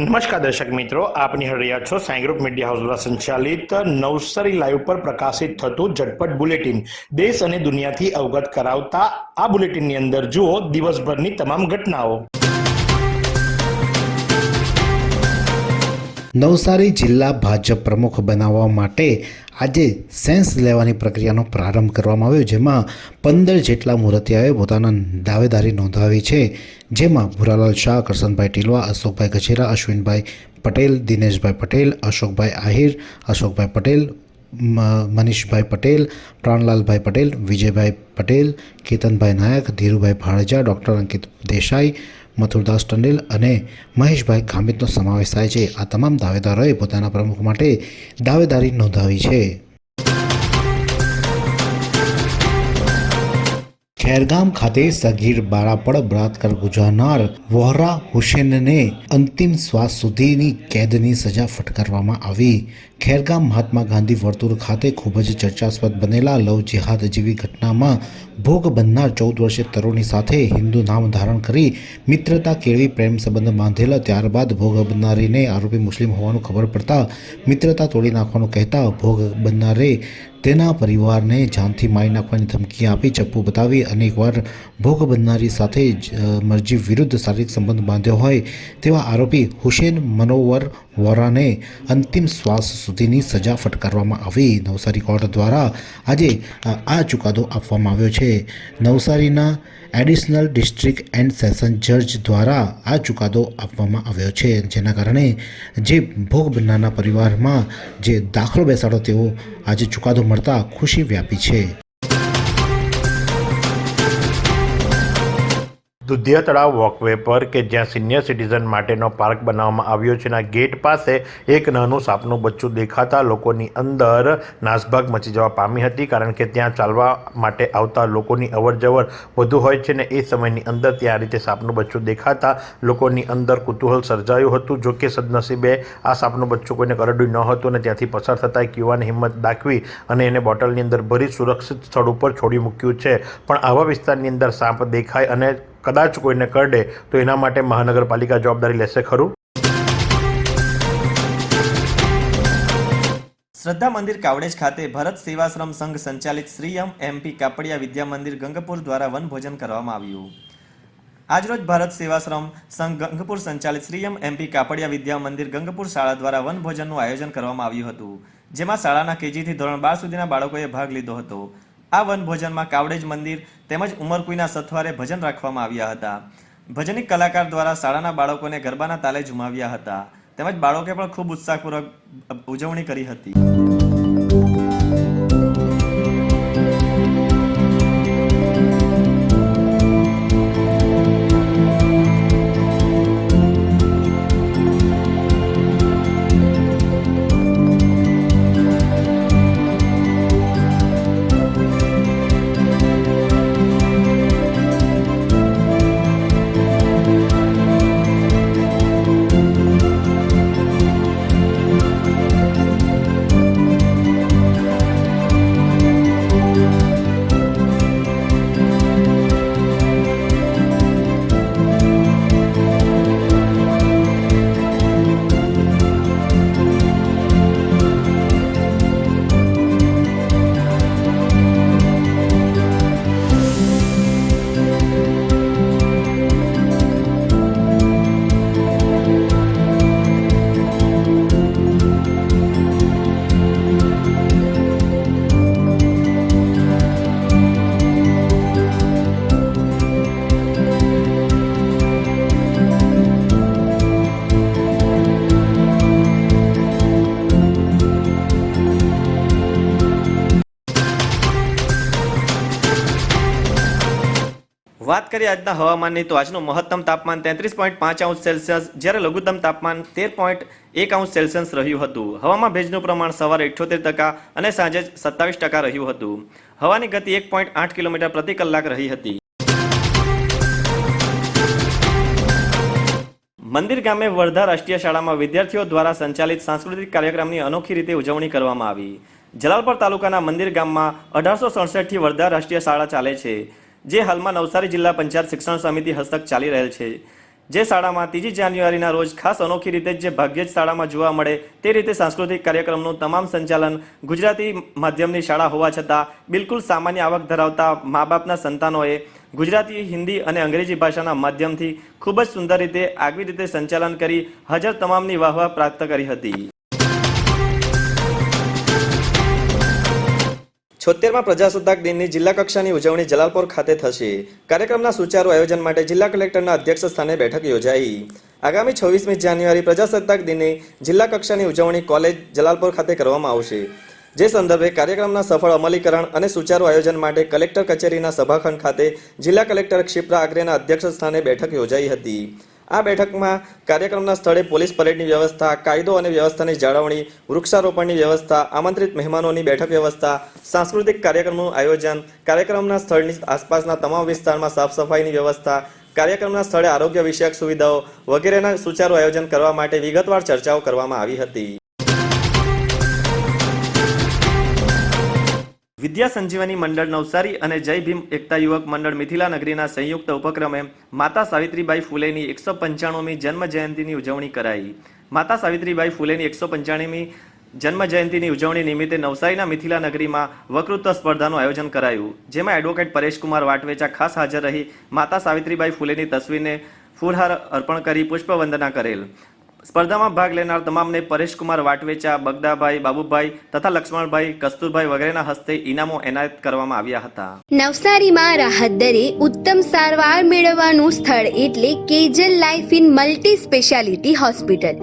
નમસ્કાર દર્શક મિત્રો, આપ નિહાળી છો સાઈ ગ્રુપ મીડિયા હાઉસ દ્વારા સંચાલિત નવસારી લાઈવ પર પ્રકાશિત થતું ઝટપટ બુલેટિન. દેશ અને દુનિયાથી અવગત કરાવતા આ બુલેટિનની અંદર જુઓ દિવસભરની તમામ ઘટનાઓ. નવસારી જિલ્લા ભાજપ પ્રમુખ બનાવવા માટે આજે સેન્સ લેવાની પ્રક્રિયાનો પ્રારંભ કરવામાં આવ્યો, જેમાં પંદર જેટલા મૂર્તિયાએ પોતાના દાવેદારી નોંધાવી છે, જેમાં ભુરાલાલ શાહ, કરશનભાઈ ટીલવા, અશોકભાઈ ગજેરા અશ્વિનભાઈ પટેલ, દિનેશભાઈ પટેલ, અશોકભાઈ આહિર, અશોકભાઈ પટેલ મનીષભાઈ પટેલ, પ્રાણલાલભાઈ પટેલ, વિજયભાઈ પટેલ, કેતનભાઈ નાયક, ધીરુભાઈ ભાડજા ડૉક્ટર અંકિત દેસાઈ મથુરદાસ ટંડેલ અને મહેશભાઈ ખામિતનો સમાવેશ થાય છે. આ તમામ દાવેદારોએ પોતાના પ્રમુખ માટે દાવેદારી નોંધાવી છે. ખેરગામ ખાતે સગીર બાળા પર બળાત્કાર ગુજારનાર વોહરા હુસેનને અંતિમ શ્વાસ સુધીની કેદની સજા ફટકારવામાં આવી. ખેરગામ મહાત્મા ગાંધી વર્તુળ ખાતે ખૂબ જ ચર્ચાસ્પદ બનેલા લવ જેહાદ જેવી ઘટનામાં ભોગ બનનાર ચૌદ વર્ષીય તરુણી સાથે હિન્દુ નામ ધારણ કરી મિત્રતા કેળવી પ્રેમ સંબંધ બાંધેલા ત્યારબાદ ભોગ બનનારીને આરોપી મુસ્લિમ હોવાનું ખબર પડતા મિત્રતા તોડી નાખવાનું કહેતા ભોગ બનનારે તેના પરિવારને જાનથી મારી નાખવાની ધમકી આપી ચપ્પુ બતાવી અનેકવાર ભોગ બનનારી સાથે મરજી વિરુદ્ધ શારીરિક સંબંધ બાંધ્યો હોય તેવા આરોપી હુસેન મનોવર વોરાને અંતિમ શ્વાસ સુધીની સજા ફટકારવામાં આવી. નવસારી કોર્ટ દ્વારા આજે આ ચુકાદો આપવામાં આવ્યો છે. નવસારીના એડિશનલ ડિસ્ટ્રિક્ટ એન્ડ સેશન જજ દ્વારા આ ચુકાદો આપવામાં આવ્યો છે. જેના કારણે જે ભોગ બનનારના પરિવારમાં જે દાખલો બેસાડો તેવો આજે ચુકાદો મળતા ખુશી વ્યાપી છે. દુધિયા તળાવ વોકવે પર કે જ્યાં સિનિયર સિટીઝન માટેનો પાર્ક બનાવવામાં આવ્યો છે ના ગેટ પાસે એક નાનું સાપનું બચ્ચું દેખાતા લોકોની અંદર નાસભાગ મચી જવા પામી હતી કારણ કે ત્યાં ચાલવા માટે આવતા લોકોની અવરજવર વધુ હોય છે ને એ સમયની અંદર ત્યાં રીતે સાપનું બચ્ચું દેખાતા લોકોની અંદર કુતૂહલ સર્જાયું હતું, જો કે સદનસીબે આ સાપનું બચ્ચું કોઈને કરડ્યું ન હતું અને ત્યાંથી પસાર થતાં એક યુવાને હિંમત દાખવી અને એને બોટલની અંદર ભરી સુરક્ષિત સ્થળ ઉપર છોડી મૂક્યું છે. પણ આવા વિસ્તારની અંદર સાપ દેખાય અને કદાચ કોઈને કરડે, તો એના માટે મહાનગરપાલિકા જવાબદારી લેશે ખરું? શ્રદ્ધા મંદિર કાવડેજ ખાતે ભરત સેવાશ્રમ સંઘ સંચાલિત શ્રીયમ એમપી કાપડિયા વિદ્યા મંદિર ગંગપુર દ્વારા વનભોજન કરવામાં આવ્યું. આજરોજ ભારત સેવાશ્રમ સંઘ ગંગપુર સંચાલિત શ્રીયમ એમપી કાપડિયા વિદ્યા મંદિર ગંગપુર શાળા દ્વારા વનભોજનનું આયોજન કરવામાં આવ્યું હતું, જેમાં શાળાના કેજીથી ધોરણ બાર સુધીના બાળકોએ ભાગ લીધો હતો. આ વનભોજનમાં કાવડેજ મંદિર તેમજ ઉમરકુઈના સથવારે ભજન રાખવામાં આવ્યા હતા. ભજનિક કલાકાર દ્વારા શાળાના બાળકોને ગરબાના તાલે ઝુમાવ્યા હતા. તેમજ બાળકોએ પણ ખૂબ ઉત્સાહપૂર્વક ઉજવણી કરી હતી. વાત કરીએ આજના હવામાનની, તો આજનું મહત્તમ તાપમાન તેત્રીસ પોઈન્ટ પાંચ અંશ સેલ્સિયસ, જ્યારે લઘુત્તમ તાપમાન તેર પોઈન્ટ એક અંશ સેલ્સિયસ રહ્યું હતું. હવામાં ભેજનું પ્રમાણ સવારે ઇઠ્યોતેર ટકા અને સાંજે સત્તાવીસ ટકા રહ્યું હતું. હવાની ગતિ એક પોઈન્ટ આઠ કિલોમીટર પ્રતિ કલાક રહી હતી. મંદિર ગામે વર્ધા રાષ્ટ્રીય શાળામાં વિદ્યાર્થીઓ દ્વારા સંચાલિત સાંસ્કૃતિક કાર્યક્રમની અનોખી રીતે ઉજવણી કરવામાં આવી. જલાલપર તાલુકાના મંદિર ગામમાં અઢારસો સડસઠથી વર્ધા રાષ્ટ્રીય શાળા ચાલે છે. જે હાલમાં નવસારી જિલ્લા પંચાયત શિક્ષણ સમિતિ હસ્તક ચાલી રહેલ છે. જે શાળામાં ત્રીજી જાન્યુઆરીના રોજ ખાસ અનોખી રીતે જે ભાગ્યે જ શાળામાં જોવા મળે તે રીતે સાંસ્કૃતિક કાર્યક્રમનું તમામ સંચાલન ગુજરાતી માધ્યમની શાળા હોવા છતાં બિલકુલ સામાન્ય આવક ધરાવતા મા બાપના સંતાનોએ ગુજરાતી, હિન્દી અને અંગ્રેજી ભાષાના માધ્યમથી ખૂબ જ સુંદર રીતે આગવી રીતે સંચાલન કરી હાજર તમામની વાહવા પ્રાપ્ત કરી હતી. છોતેરમાં પ્રજાસત્તાક દિનની જિલ્લા કક્ષાની ઉજવણી જલાલપોર ખાતે થશે. કાર્યક્રમના સુચારુ આયોજન માટે જિલ્લા કલેક્ટરના અધ્યક્ષ સ્થાને બેઠક યોજાઈ. આગામી છવ્વીસમી જાન્યુઆરી પ્રજાસત્તાક દિને જિલ્લા કક્ષાની ઉજવણી કોલેજ જલાલપોર ખાતે કરવામાં આવશે. જે સંદર્ભે કાર્યક્રમના સફળ અમલીકરણ અને સુચારુ આયોજન માટે કલેક્ટર કચેરીના સભાખંડ ખાતે જિલ્લા કલેક્ટર ક્ષિપ્રા આગ્રેના અધ્યક્ષ સ્થાને બેઠક યોજાઈ હતી. આ બેઠકમાં કાર્યક્રમના સ્થળે પોલીસ પરેડની વ્યવસ્થા, કાયદો અને વ્યવસ્થાની જાળવણી, વૃક્ષારોપણની વ્યવસ્થા, આમંત્રિત મહેમાનોની બેઠક વ્યવસ્થા, સાંસ્કૃતિક કાર્યક્રમનું આયોજન, કાર્યક્રમના સ્થળની આસપાસના તમામ વિસ્તારમાં સાફ સફાઈની વ્યવસ્થા, કાર્યક્રમના સ્થળે આરોગ્ય વિષયક સુવિધાઓ વગેરેના સુચારુ આયોજન કરવા માટે વિગતવાર ચર્ચાઓ કરવામાં આવી હતી. વિદ્યા સંજીવની મંડળ નવસારી અને જય ભીમ એકતા યુવક મંડળ મિથિલા નગરીના સંયુક્ત ઉપક્રમે માતા સાવિત્રીબાઈ ફૂલેની એકસો પંચાણુંમી જન્મ જયંતિની ઉજવણી કરાઈ. માતા સાવિત્રીબાઈ ફૂલેની એકસો પંચાણુંમી જન્મ જયંતિની ઉજવણી નિમિત્તે નવસારીના મિથિલા નગરીમાં વકૃત્વ સ્પર્ધાનું આયોજન કરાયું, જેમાં એડવોકેટ પરેશકુમાર વાટવેચા ખાસ હાજર રહી માતા સાવિત્રીબાઈ ફૂલેની તસવીરને ફૂલહાર અર્પણ કરી પુષ્પવંદના કરેલ. સ્પર્ધામાં ભાગ લેનાર તમામને પરેશકુમાર વાટવેચા, બગદાભાઈ બાબુભાઈ તથા લક્ષ્મણભાઈ કસ્તુરભાઈ વગેરેના હસ્તે ઇનામો એનાયત કરવામાં આવ્યા હતા. નવસારીમાં રાહત દરે ઉત્તમ સારવાર મેળવવાનું સ્થળ એટલે Kejal life in multi speciality hospital.